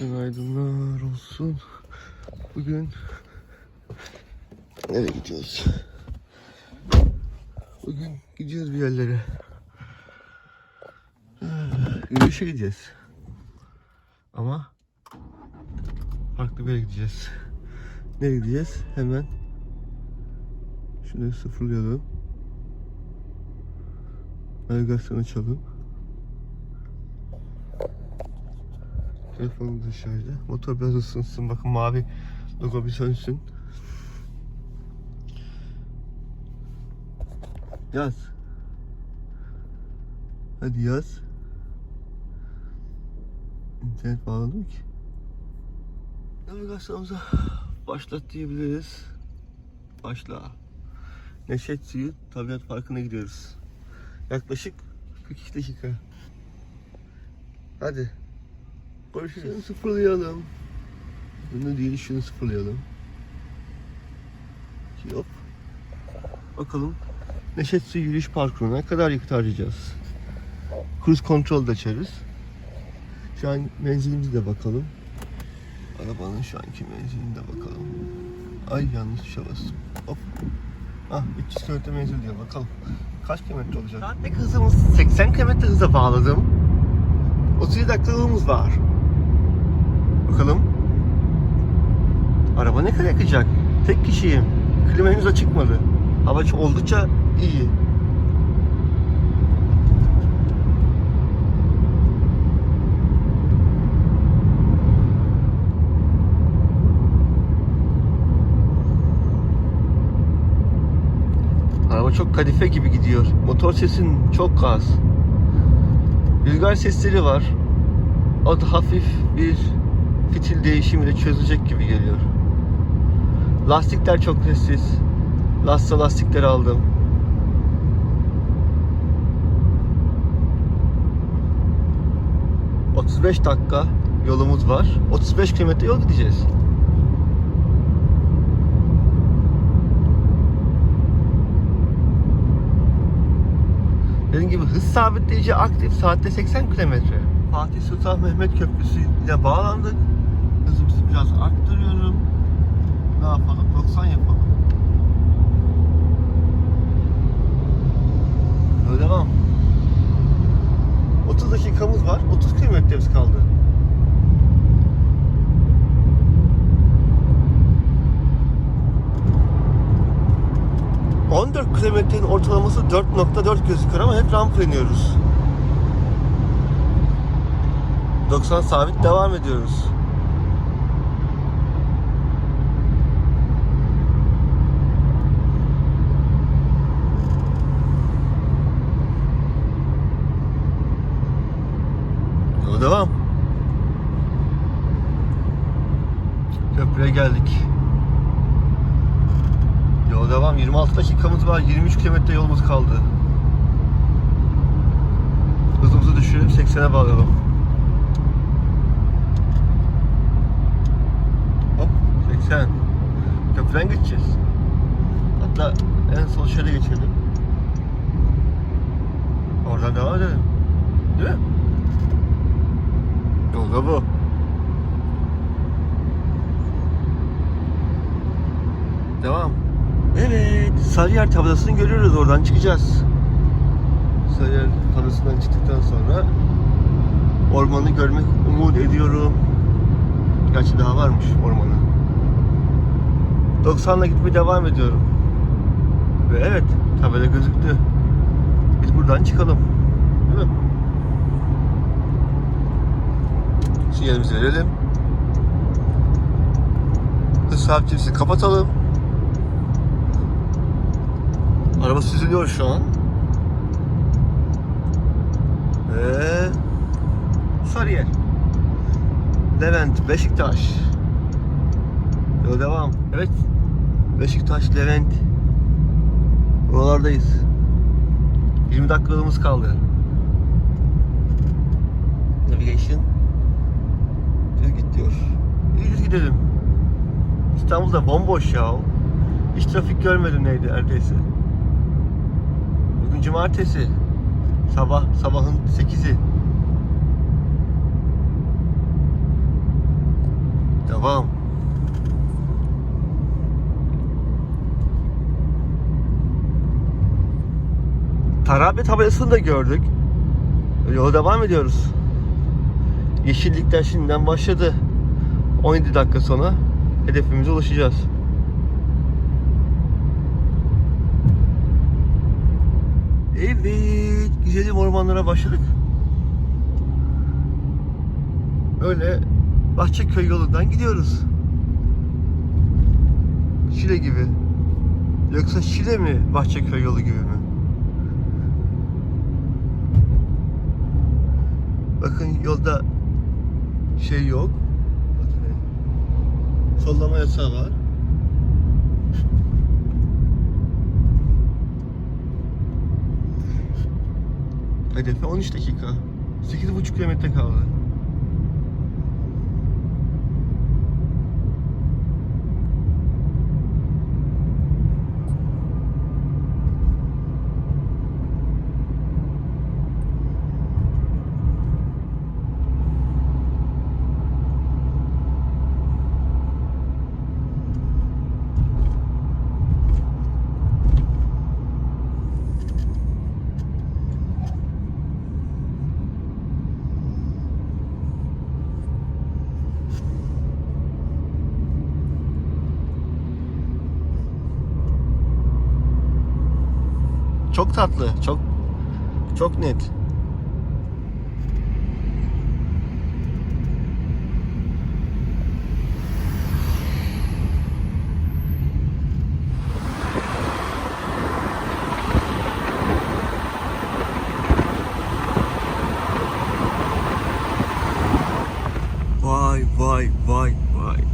Günaydınlar olsun. Bugün nereye gidiyoruz? Bugün gidiyoruz bir yerlere. Ee, Yürüyüşe gideceğiz. Ama farklı bir yere gideceğiz. Nereye gideceğiz? Hemen şunu sıfırlayalım. Navigasyon açalım. Telefonumuz da şarjda. Motor biraz ısınsın. Bakın mavi logo bir sönsün. Yaz. Hadi yaz. İnternet bağlandı mı ki? Navigasyonumuza başlat diyebiliriz. Başla. Neşet Suyu Tabiat Parkı'na gidiyoruz. Yaklaşık 42 dakika. Hadi. Görüşürüz. Şunu sıfırlayalım. Bunu değil şunu sıfırlayalım. Hop. Bakalım Neşet Su yürüyüş parkuruna ne kadar yakıt harcayacağız. Cruise kontrol de açarız. Şu an menzilimize de bakalım. Arabanın şu anki menziline de bakalım. Ay yanlış tuşa bastım. Hop. Ah 300 km menzil diyor bakalım. Kaç kilometre olacak? Saatlik hızımız 80 km hıza bağladım. 37 dakikalığımız var. Bakalım. Araba ne kadar yakacak? Tek kişiyim. Klima henüz açıkmadı. Hava oldukça iyi. Araba çok kadife gibi gidiyor. Motor sesin çok gaz. Rüzgar sesleri var. O da hafif bir fitil değişimiyle çözecek gibi geliyor. Lastikler çok sessiz. Lasta lastikleri aldım. ...35 dakika yolumuz var. 35 kilometre yol gideceğiz. Dediğim gibi hız sabitleyici aktif saatte 80 kilometre. Fatih Sultan Mehmet Köprüsü ile bağlandık. Biraz arttırıyorum. Ne yapalım? 90 yapalım. Böyle devam. 30 dakikamız var. 30 kilometremiz kaldı. ...14 kilometrenin ortalaması 4.4 gözüküyor ama hep rampa iniyoruz. 90 sabit devam ediyoruz. Yola devam. Köprüye geldik. Yola devam. 26 dakikamız var. 23 kilometre yolumuz kaldı. Hızımızı düşürüp 80'e bağlayalım. Hop 80. Köprüden geçeceğiz. Hatta en sol şöyle geçelim. Oradan devam edelim. Değil mi? Yolda bu. Devam. Evet. Sarıyer tabelasını görüyoruz. Oradan çıkacağız. Sarıyer tabelasından çıktıktan sonra ormanı görmek umut ediyorum. Gerçi daha varmış ormanı. 90'la gitmeye devam ediyorum. Ve evet tabela gözüktü. Biz buradan çıkalım. Değil mi? Sinyalimizi verelim. Hız sabitçimizi kapatalım. Araba süzülüyor şu an. Ve Sarıyer. Levent, Beşiktaş. Yol devam. Evet. Beşiktaş, Levent. Buralardayız. 20 dakikalığımız kaldı. Navigation. Diyor. İyi düz gidelim. İstanbul'da bomboş ya. Hiç trafik görmedim neydi neredeyse. Bugün cumartesi. Sabah, sabahın 8'i. Devam. Tarabe tabelasını da gördük. Yola devam ediyoruz. Yeşillikler şimdiden başladı. 17 dakika sonra hedefimize ulaşacağız. Evet, güzelim ormanlara başladık. Öyle Bahçeköy yolundan gidiyoruz. Şile gibi. Yoksa Şile mi Bahçeköy yolu gibi mi? Bakın yolda şey yok. Sollama yasağı var. Hedefe 13 dakika. 8,5 kilometre kaldı. Çok tatlı, çok çok net. Vay vay vay vay.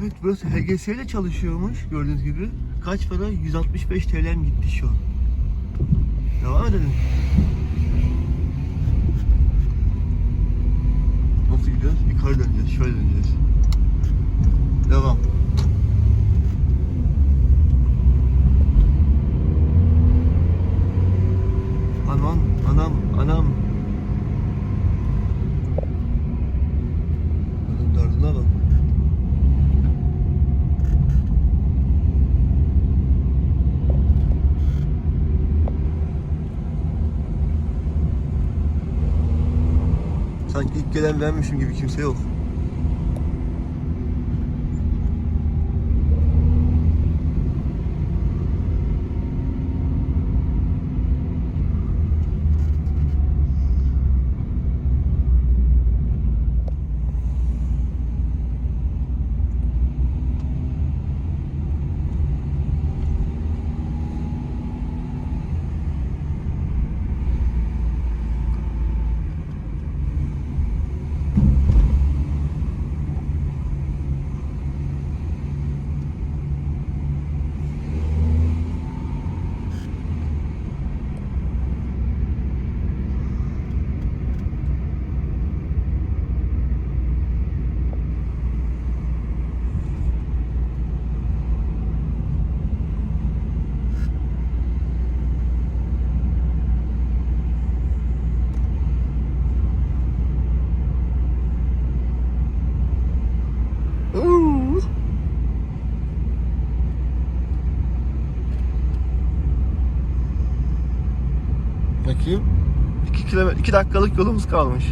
Evet burası HGS ile çalışıyormuş gördüğünüz gibi. Kaç para? 165 TL'm gitti şu an. Devam edelim. Nasıl gidiyoruz? Yukarı döneceğiz. Şöyle döneceğiz. Devam. Anam, anam, anam. Sanki ilk gelen benmişim gibi kimse yok. Kilometre 2 dakikalık yolumuz kalmış.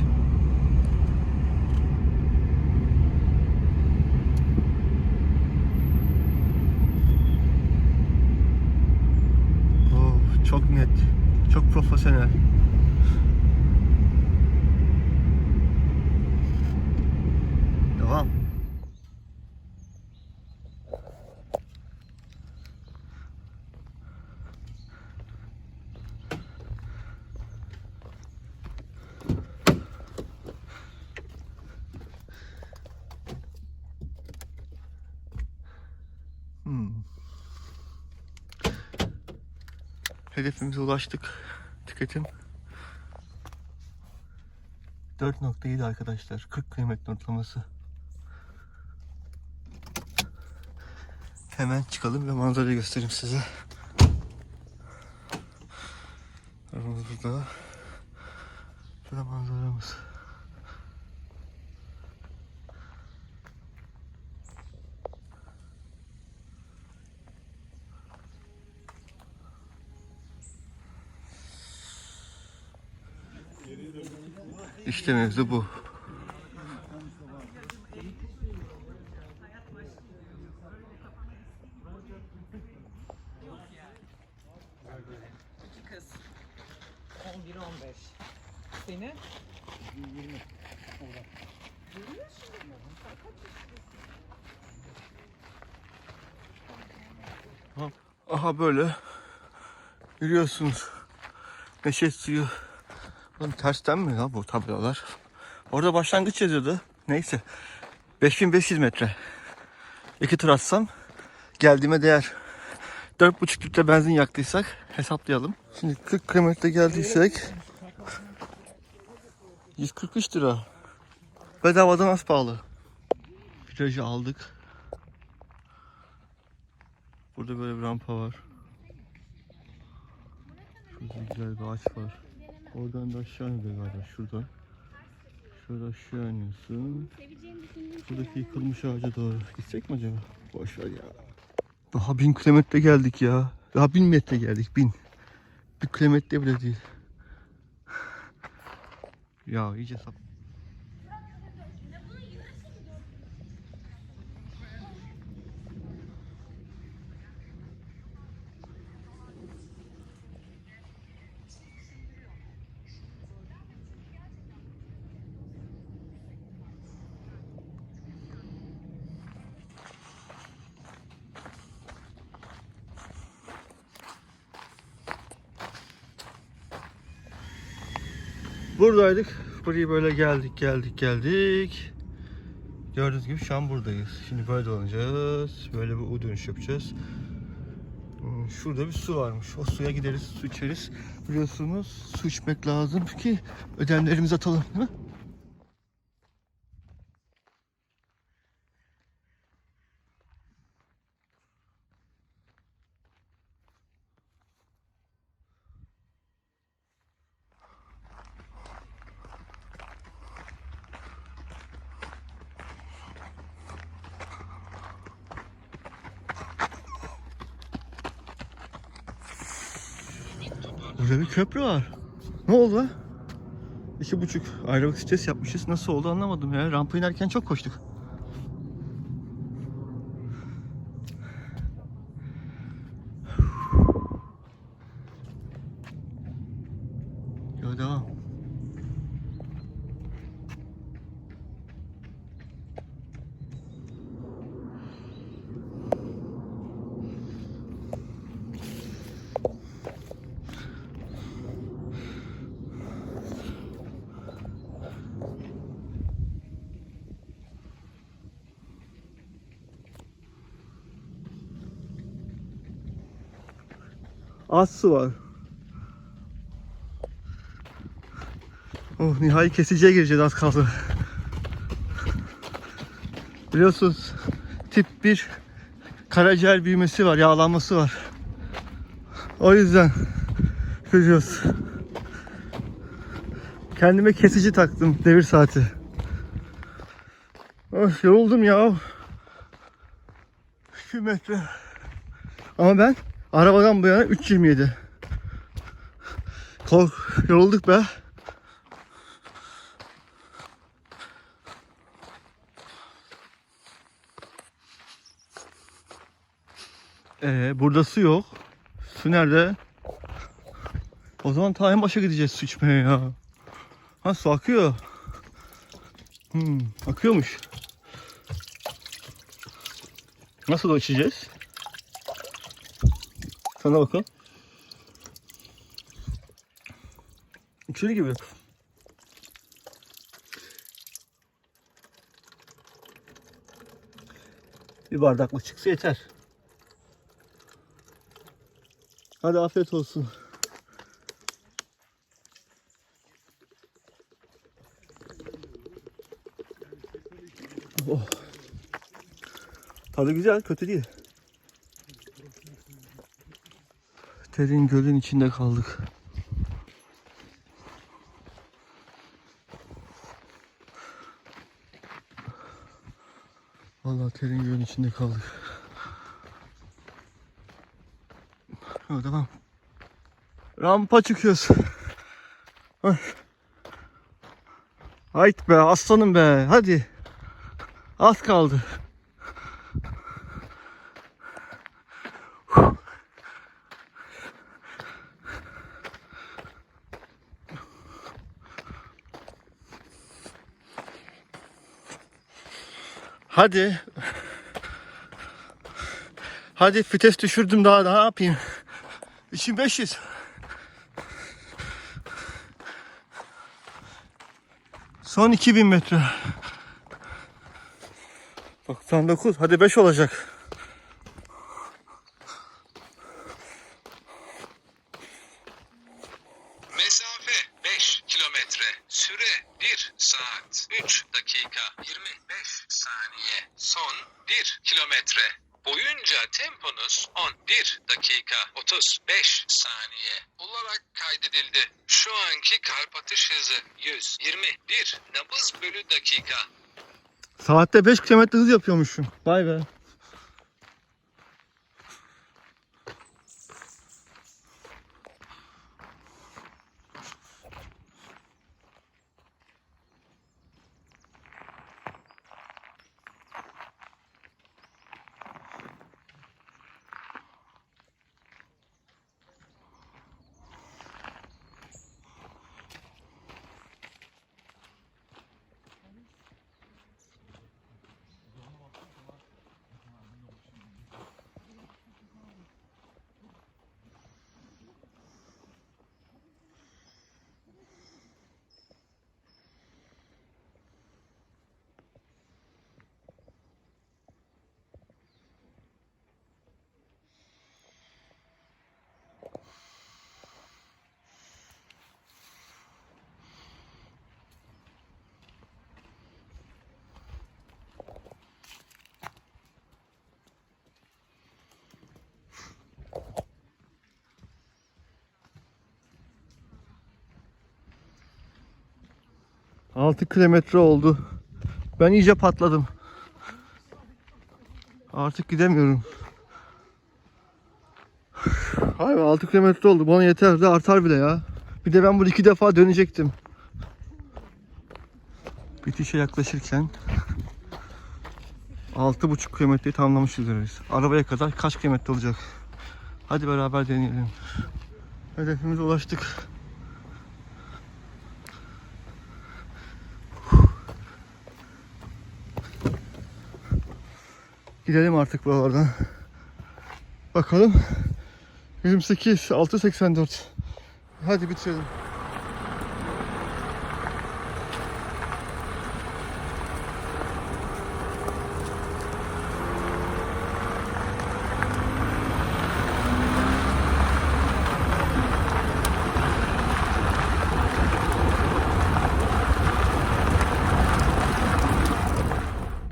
Oh, çok net. Çok profesyonel. Devam. Hmm. Hedefimize ulaştık. Tüketim 4.7 arkadaşlar. 40 kıymet ortalaması. Hemen çıkalım ve manzarayı göstereyim size. Arabamız burada. Şurada manzaramız. İşte mevzu bu. İki kız. 11 15. Seni? Aha böyle yürüyorsunuz. Neşet suyu. Lan tersten mi ya bu tablolar? Orada başlangıç yazıyordu. Neyse. 5500 metre. İki tur atsam geldiğime değer. 4,5 litre benzin yaktıysak hesaplayalım. Şimdi 40 kilometre geldiysek 143 lira. Bedavadan az pahalı. Virajı aldık. Burada böyle bir rampa var. Şurada güzel bir ağaç var. Oradan da aşağı iniyor galiba şuradan. Şöyle aşağı iniyorsun. Şuradaki yıkılmış ağaca doğru. Gitsek mi acaba? Boş ver ya. Daha bin kilometre geldik ya. Daha bin metre geldik bin. Bir kilometre bile değil. Ya iyice sap. Buradaydık. Buraya böyle geldik geldik geldik. Gördüğünüz gibi şu an buradayız. Şimdi böyle dolanacağız. Böyle bir U dönüş yapacağız. Hmm, Şurada bir su varmış. O suya gideriz, su içeriz. Biliyorsunuz su içmek lazım ki ödemlerimizi atalım. Değil köprü var. Ne oldu? İki buçuk aerobik stres yapmışız. Nasıl oldu anlamadım ya. Rampa inerken çok koştuk. Yo devam. Az su var. Oh nihai kesiciye gireceğiz az kaldı. Biliyorsunuz tip 1 karaciğer büyümesi var, yağlanması var. O yüzden görüyoruz. Kendime kesici taktım devir saati. Of yoruldum ya. 2 metre. Ama ben arabadan bu yana 3.27. Kork, yorulduk be. Ee, burada su yok. Su nerede? O zaman ta en başa gideceğiz su içmeye ya. Ha su akıyor. Hmm, akıyormuş. Nasıl da içeceğiz? Sana bakın. Çili gibi. Bir bardaklık çıksa yeter. Hadi afiyet olsun. Oh. Tadı güzel, kötü değil. Derin gölün içinde kaldık. Vallahi terin gölün içinde kaldık. Ha, tamam. Rampa çıkıyoruz. Ay. Hayt be aslanım be hadi. Az kaldı. Hadi. Hadi vites düşürdüm daha da ne yapayım? 2500. Son 2000 metre. 99. Hadi 5 olacak. Mesafe 5 kilometre. Süre 1 saat 3 dakika 25 saniye. Son 1 kilometre. Boyunca temponuz 11 dakika 35 saniye olarak kaydedildi. Şu anki kalp atış hızı 121 nabız bölü dakika. Saatte 5 kilometre hız yapıyormuşum. Vay be. Altı kilometre oldu. Ben iyice patladım. Artık gidemiyorum. Hayır 6 kilometre oldu. Bana yeter de artar bile ya. Bir de ben burada iki defa dönecektim. Bitişe yaklaşırken 6,5 kilometreyi tamamlamış üzeriz. Arabaya kadar kaç kilometre olacak? Hadi beraber deneyelim. Hedefimize ulaştık. Gidelim artık buralardan. Bakalım. 28, 684. Hadi bitirelim.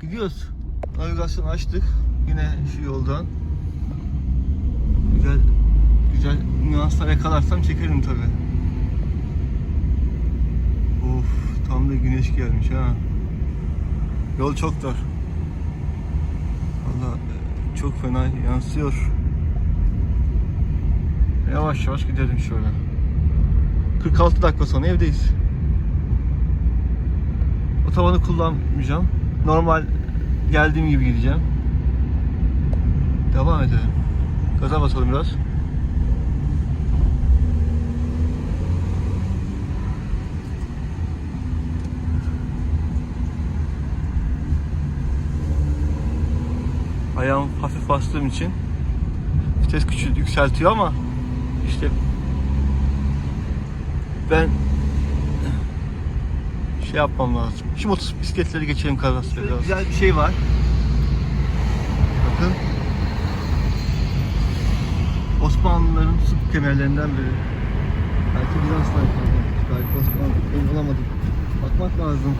Gidiyoruz. Navigasyon açtık. Yine şu yoldan. Güzel güzel nüanslar yakalarsam çekerim tabi. Of tam da güneş gelmiş ha. Yol çok dar. Valla e, çok fena yansıyor. Yavaş yavaş gidelim şöyle. 46 dakika sonra evdeyiz. Otobanı kullanmayacağım. Normal geldiğim gibi gideceğim. Devam edelim. Gaza basalım biraz. Ayağım hafif bastığım için vites küçült yükseltiyor ama işte ben şey yapmam lazım. Şimdi motosikletleri geçelim kazası biraz. Güzel bir şey var. Bakın. Osmanlıların su kemerlerinden biri. Belki Bizans'tan kaldı. Belki Osmanlı. Emin olamadım. Bakmak lazım.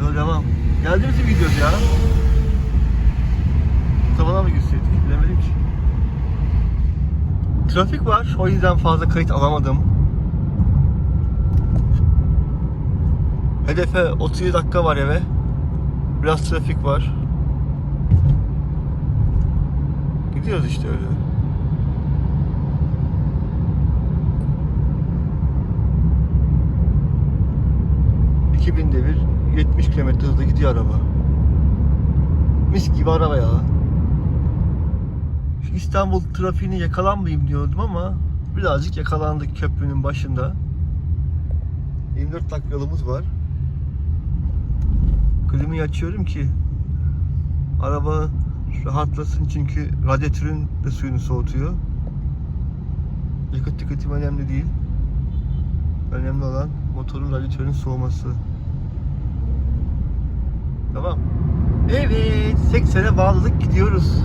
Yola devam. Geldiğimizi gidiyoruz ya. Tavana mı gitseydik bilemedim ki. Trafik var. O yüzden fazla kayıt alamadım. Hedefe 37 dakika var eve. Biraz trafik var. Gidiyoruz işte öyle. ...2000 devir... ...70 km hızla gidiyor araba. Mis gibi araba ya. İstanbul trafiğine yakalanmayayım diyordum ama... ...birazcık yakalandık köprünün başında. 24 dakika yolumuz var. Klimayı açıyorum ki... ...araba rahatlasın çünkü radyatörün de suyunu soğutuyor. Yakıt tüketimi önemli değil. Önemli olan motorun radyatörünün soğuması. Tamam. Evet, 80'e bağladık gidiyoruz.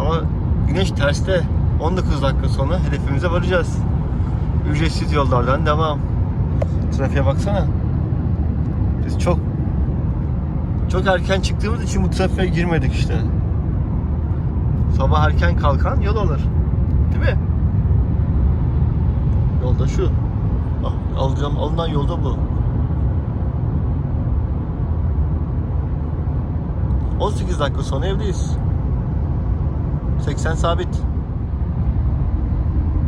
Ama güneş terste. 19 dakika sonra hedefimize varacağız. Ücretsiz yollardan devam. Trafiğe baksana. Biz çok çok erken çıktığımız için bu trafiğe girmedik işte. Sabah erken kalkan yol alır. Değil mi? Yolda şu. Ah, Alacağım, alınan yolda bu. 18 dakika sonra evdeyiz. 80 sabit.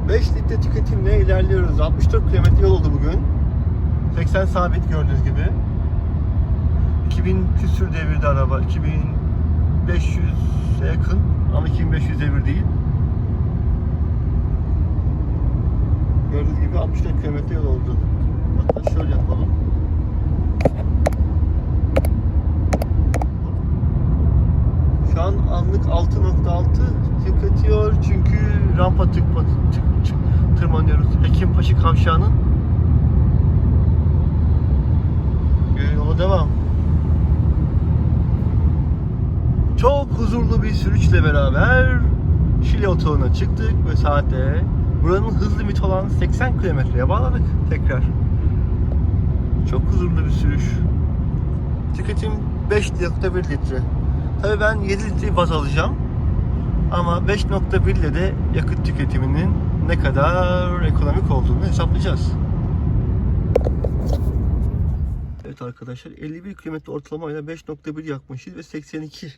5 litre tüketimle ilerliyoruz. 64 kilometre yol oldu bugün. 80 sabit gördüğünüz gibi. 2000 küsür devirde araba. 2500'e yakın ama 2500 devir değil. Gördüğünüz gibi 64 kilometre yol oldu. Hatta şöyle yapalım. Şu an anlık 6.6 tüketiyor çünkü rampa tıkma, tık, tık, tırmanıyoruz. Hekimbaşı kavşağının yola devam. Çok huzurlu bir sürüşle beraber Şile otoğuna çıktık ve saatte buranın hız limiti olan 80 kilometreye bağladık tekrar. Çok huzurlu bir sürüş. Tüketim 5.1 litre. Tabii ben 7 litre baz alacağım. Ama 5.1 ile de yakıt tüketiminin ne kadar ekonomik olduğunu hesaplayacağız. Evet arkadaşlar 51 kilometre ortalamayla 5.1 yakmışız ve 82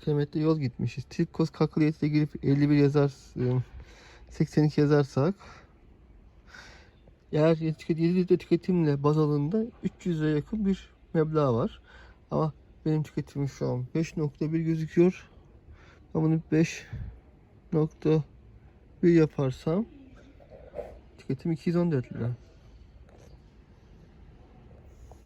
kilometre yol gitmişiz. Tripkos kalküliyete girip 51 yazar 82 yazarsak eğer 7 litre tüketimle baz alındığında 300'e yakın bir meblağ var. Ama benim tüketimim şu an 5.1 gözüküyor. Ben bunu 5.1 yaparsam tüketim 214 lira.